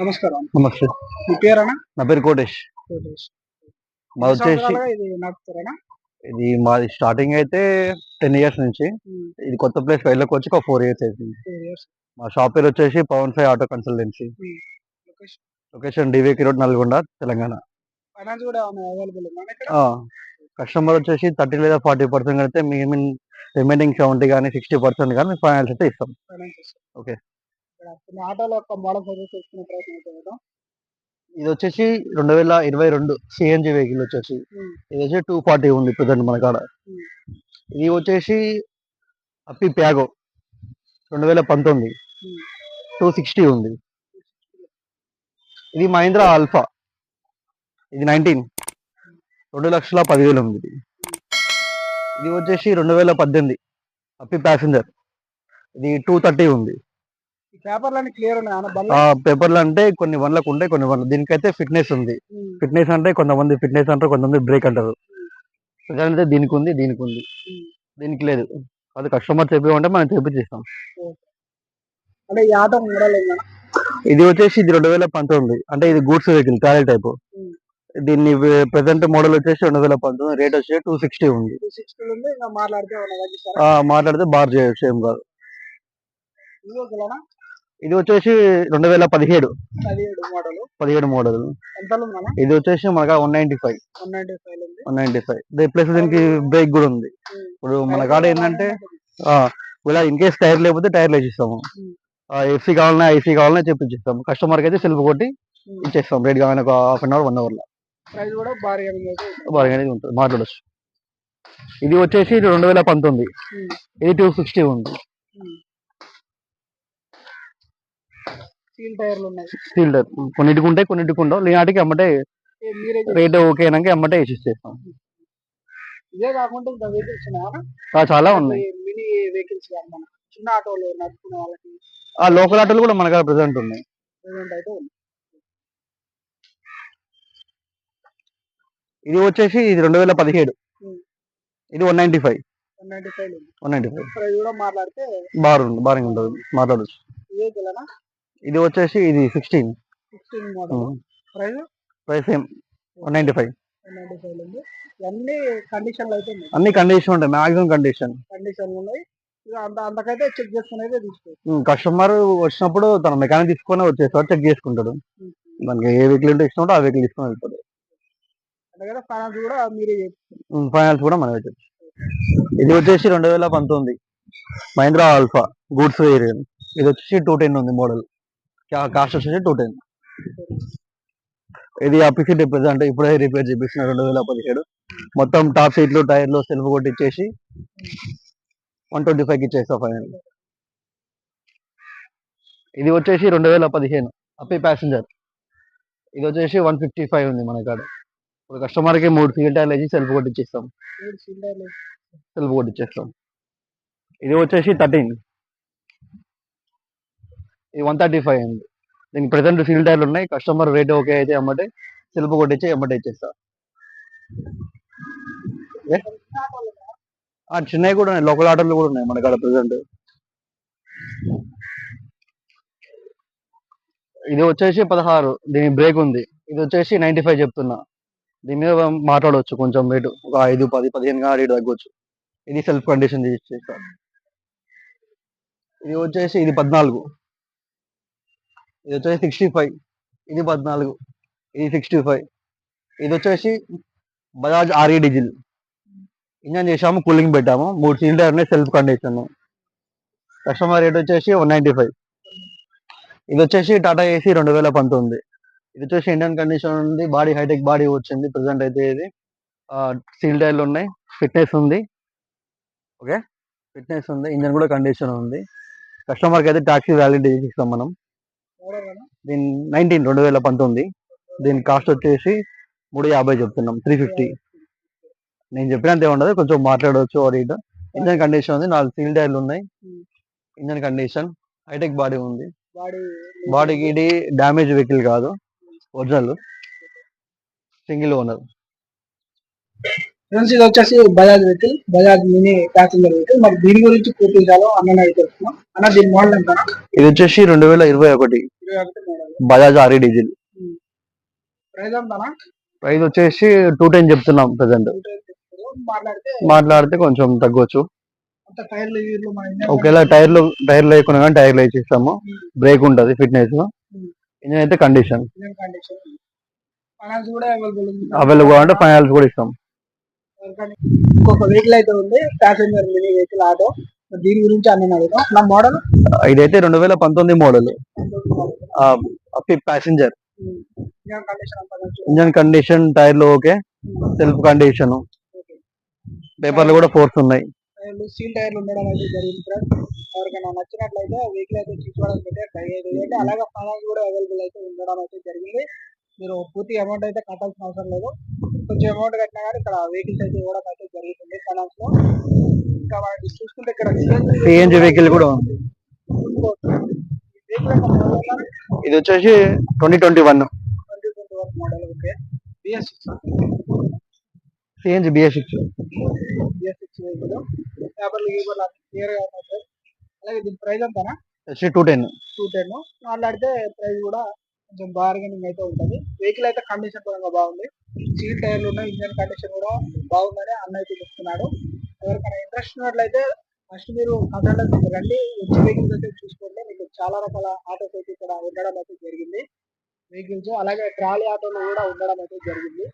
నమస్కారం. నమస్తే. మీ పేరేనా నా పేరు కోటేష్. మాది వచ్చేసి ఇది మాది స్టార్టింగ్ అయితే టెన్ ఇయర్స్ నుంచి. ఇది కొత్త ప్లేస్ వెళ్ళకి వచ్చి ఒక ఫోర్ ఇయర్స్ అవుతుంది మా షాప్ పేరు వచ్చేసి పవన్ ఫై ఆటో కన్సల్టెన్సీ. లొకేషన్? డివికి రోడ్ నల్గొండ తెలంగాణ. కస్టమర్ వచ్చేసి థర్టీ లేదా ఫార్టీ పర్సెంట్ అయితే మీ రిమైనింగ్ సెవెంటీ కానీ సిక్స్టీ పర్సెంట్ కానీ ఫైనాన్స్ అయితే ఇస్తాం. ఫైనాన్స్ ఆటోలో ఒక మోడల్ సర్వీస్ చేసుకునే ప్రయత్నం కదా ఇది వచ్చేసి రెండు వేల ఇరవై రెండు సిఎన్జి వెహికల్ వచ్చేసి. ఇది వచ్చి టూ ఫార్టీ ఉంది ప్రజెంట్ మన కాడ. ఇది వచ్చేసి అప్పి ప్యాగో రెండు వేల పంతొమ్మిది. టూ సిక్స్టీ ఉంది. ఇది మహీంద్రా ఆల్ఫా. ఇది నైన్టీన్ రెండు లక్షల పదివేలు ఉంది ఇది. ఇది వచ్చేసి రెండు వేల పద్దెనిమిది అప్పి ప్యాసింజర్ ఇది టూ థర్టీ ఉంది. పేపర్లు అంటే కొన్ని వన్లకు ఉంటాయి కొన్ని వన్లు. దీనికైతే ఫిట్నెస్ ఉంది. ఫిట్నెస్ అంటే కొంతమంది ఫిట్నెస్ అంటారు కొంతమంది బ్రేక్ అంటారు. అయితే దీనికి ఉంది దీనికి ఉంది. దీనికి లేదు. అది కస్టమర్ చెప్పిమంటే మనం ఉందా? ఇది వచ్చేసి ఇది రెండు వేల పంతొమ్మిది. అంటే ఇది గూడ్స్ వెహికల్ ట్రాలీ టైప్. దీన్ని ప్రెసెంట్ మోడల్ వచ్చేసి రెండు వేల పంతొమ్మిది. రేట్ వచ్చేసి టూ సిక్స్టీ ఉంది. మాట్లాడితే బార్ చేయొచ్చు ఏం కాదు. ఇది వచ్చేసి రెండు వేల పదిహేడు పదిహేడు మోడల్. ఇది వచ్చేసి మనకు one ninety five. One ninety five plus దీనికి బ్రేక్ కూడా ఉంది. ఇప్పుడు మన కాడ ఏంటంటే ఇలా ఇన్ కేస్ టైర్ లేకపోతే టైర్ వేసిస్తాము. ఏసీ కావాలన్నా ఐసీ కావాలన్నా చెప్పించిస్తాము కస్టమర్కి అయితే సెల్ఫ్ కొట్టి. ఇచ్చేస్తాం రేట్ కావాలని ఒక హాఫ్ అన్ అవర్ వన్ అవర్లో కూడా భారీ అనేది ఉంటుంది. మాట్లాడచ్చు. ఇది వచ్చేసి రెండు వేల పంతొమ్మిది. ఇది టూ సిక్స్టీ ఉంది. స్టీల్ టైర్లు ఉన్నాయి. Steel tyre. కొన్నిటికి ఉంటాయి కొన్నిటికి ఉండవు. లేనాటికి అమ్మటే రేట్ ఓకే అయినాక అమ్మటే వేసి ఇచ్చేస్తాం ఇదే కాకుండా ఇంకా వెహికల్స్ ఉన్నాయా? ఆ, చాలా ఉన్నాయి. మినీ వెహికల్స్ కానీ మన చిన్న ఆటోలు నడుపుకునే వాళ్ళకి. ఆ లోకల్ ఆటోలు కూడా మన కాడ ప్రెసెంట్ ఉన్నాయి. ప్రెసెంట్ అయితే ఉంది ఇది వచ్చేసి ఇది రెండు వేల పదిహేడు. ఇది one ninety five. One ninety five one ninety five. కూడా మాట్లాడితే బార్ ఉంది ఉంటుంది. మాట్లాడచ్చు. ఇదే వచ్చేసి ఇది sixteen price? Same one ninety five కండిషన్లు అయితే ఉన్నాయి. అన్ని కండిషన్ ఉంటాయి మాక్సిమం కండిషన్ కండిషన్లు ఉన్నాయి. అంతకైతే చెక్ తీసుకోవచ్చు. కస్టమర్ వచ్చినప్పుడు తన మెకానిక్ తీసుకొని వచ్చేస్తాడు చెక్ చేసుకుంటాడు. మనకి ఏ వెహికల్ ఉంటే ఇష్టం ఆ వెహికల్ తీసుకొని వెళ్తాడు ఫైనాన్స్ కూడా మీరే చేస్తారు ఫైనాన్స్ కూడా మనం వచ్చేసి ఇది వచ్చేసి రెండు వేల పంతొమ్మిది. Mahindra alpha goods variant. ఇది వచ్చేసి టూ టెన్ ఉంది మోడల్ కాస్ట్ వచ్చేసి టూ టెన్ ఇది అపిసి రిపేర్ అంటే ఇప్పుడే రిపేర్ చేపిస్తున్న రెండు వేల పదిహేడు. మొత్తం టాప్ సీట్లు టైర్లు సెల్ఫ్ కొట్టిచ్చేసి వన్ ట్వంటీ ఫైవ్కి ఇచ్చేస్తా ఫైనల్ ఇది వచ్చేసి రెండు వేల పదిహేను అప్పి ప్యాసింజర్ ఇది వచ్చేసి వన్ ఫిఫ్టీ ఫైవ్ ఉంది మన కాడ. ఇప్పుడు కస్టమర్కి మూడు సీల్ టైర్లు వేసి సెల్ఫ్ కొట్టిచ్చేస్తాం. సెల్ఫ్ కొట్టిచ్చేస్తాం. ఇది వచ్చేసి థర్టీన్ ఇది వన్ థర్టీ ఫైవ్ అండి దీనికి ప్రెసెంట్ ఫీల్ టైర్లు ఉన్నాయి. కస్టమర్ రేట్ ఓకే అయితే అమ్మటే సెల్ఫ్ కొట్టించి అమ్మటే ఇచ్చేస్తా. ఆ చిన్నవి కూడా ఉన్నాయి. లోకల్ ఆటోలు కూడా ఉన్నాయి మన కాడ ప్రెసెంట్ ఇది వచ్చేసి పదహారు. దీని బ్రేక్ ఉంది. ఇది వచ్చేసి నైన్టీ ఫైవ్ చెప్తున్నా. దీని మీద మాట్లాడవచ్చు కొంచెం రేటు ఒక ఐదు పది పదిహేను గా రేటు తగ్గొచ్చు. ఇది సెల్ఫ్ కండిషన్ చేస్తా ఇది వచ్చేసి ఇది పద్నాలుగు. ఇది వచ్చేసి సిక్స్టీ ఫైవ్ ఇది పద్నాలుగు. ఇది సిక్స్టీ ఫైవ్ ఇది వచ్చేసి బజాజ్ ఆర్ఈ డీజిల్. ఇంజన్ చేసాము కూలింగ్ పెట్టాము. మూడు సిలిండర్ ఉన్నాయి సెల్ఫ్ కండిషన్. కస్టమర్ రేట్ వచ్చేసి వన్ నైంటీ ఫైవ్. ఇది వచ్చేసి టాటా ఏసీ రెండు వేల పంతొమ్మిది. ఇది వచ్చేసి ఇండియన్ కండిషన్ ఉంది. బాడీ హైటెక్ బాడీ వచ్చింది. ప్రెసెంట్ అయితే ఇది. సీల్ టైర్లు ఉన్నాయి. ఫిట్నెస్ ఉంది. ఓకే? ఫిట్నెస్ ఉంది. ఇంజన్ కూడా కండిషన్ ఉంది. కస్టమర్కి అయితే ట్యాక్సీ వ్యాలిడ్ ఇస్తాం మనం. దీని నైన్టీన్ రెండు వేల పంతొమ్మిది. దీని కాస్ట్ వచ్చేసి మూడు యాభై చెప్తున్నాం త్రీ ఫిఫ్టీ నేను చెప్పినంత ఉండదు కొంచెం మాట్లాడవచ్చు అది ఇటు. ఇంజన్ కండిషన్ ఉంది నాలుగు సీల్ టైర్లు ఉన్నాయి. ఇంజన్ కండిషన్ హైటెక్ బాడీ ఉంది. బాడీ బాడీకి ఇది డ్యామేజ్ వెహికల్ కాదు ఒరిజినల్ సింగిల్ ఓనర్ ఫ్రెండ్స్ ఇది వచ్చేసి Bajaj vehicle Bajaj mini passenger vehicle. మరి దీని గురించి పూర్తి విషయాలు అన్న తెలుస్తున్నాం అన్న దీని మోడల్ ఎంత? ఇది వచ్చేసి రెండు వేల ఇరవై ఒకటి. Bajaj RE diesel. Price price వచ్చేసి టూ టెన్ చెప్తున్నాం ప్రజెంట్. మాట్లాడితే కొంచెం తగ్గొచ్చు. ఒకవేళ టైర్లు టైర్లు లేకున్నా కానీ టైర్లు వేసిస్తాము. బ్రేక్ ఉంటుంది ఫిట్నెస్ ఇంజన్ అయితే కండిషన్ ఫైనాన్స్ అవైలబుల్ అంటే ఫైనల్స్ కూడా ఇస్తాం. ఇంకొక వెహికల్ అయితే ఉంది ప్యాసింజర్ మినీ వెహికల్ ఆటో. దీని గురించి అన్న అడుగుతాం. నా మోడల్ ఇదైతే రెండు వేల పంతొమ్మిది model passenger condition engine condition టైర్లు ఓకే. సెల్ఫ్ కండిషన్ పేపర్లు కూడా ఫోర్స్ ఉన్నాయి. సీల్ టైర్లు ఉండడం అయితే జరిగింది ఫ్రెండ్స్ ఎవరికైనా నచ్చినట్లయితే వెహికల్ అయితే తీసుకోవడానికి అయితే ట్రై అలాగే ఫైనాన్స్ కూడా అవైలబుల్ అయితే ఉండడం అయితే జరిగింది. మీరు పూర్తి అమౌంట్ అయితే కట్టాల్సిన అవసరం లేదు. కొంచెం అమౌంట్ కట్టినా కానీ ఇక్కడ వెహికల్స్ అయితే ఇవ్వడం అయితే జరుగుతుంది ఫైనాన్స్లో. ఇంకా మనకి చూసుకుంటే ఇక్కడ సిఎన్జి వెహికల్ కూడా ఉంది. ఇది వచ్చేసి twenty twenty one twenty twenty one model okay BS CNG BS six BS six vehicle పేపర్లు గీపర్లు అన్ని క్లియర్గా ఉన్నాయి సార్ అలాగే దీని ప్రైస్ ఎంతనా? వచ్చి టూ టెన్ టూ టెన్ మాట్లాడితే ప్రైస్ కూడా కొంచెం బార్గెనింగ్ అయితే ఉంటుంది. వెహికల్ అయితే కండిషన్ పరంగా బాగుంది. సీట్ టైర్లు ఉన్నాయి ఇంజన్ కండిషన్ కూడా బాగుందని అన్న అయితే చెప్తున్నాడు. ఎవరికైనా ఇంట్రెస్ట్ ఉన్నట్లయితే ఫస్ట్ మీరు కన్సల్టెన్సీ రండి. వచ్చి వెహికల్స్ అయితే చూసుకోండి. మీకు చాలా రకాల ఆటోస్ అయితే ఇక్కడ ఉండడం అయితే జరిగింది. వెహికల్స్ అలాగే ట్రాలీ ఆటోలు కూడా ఉండడం అయితే జరిగింది.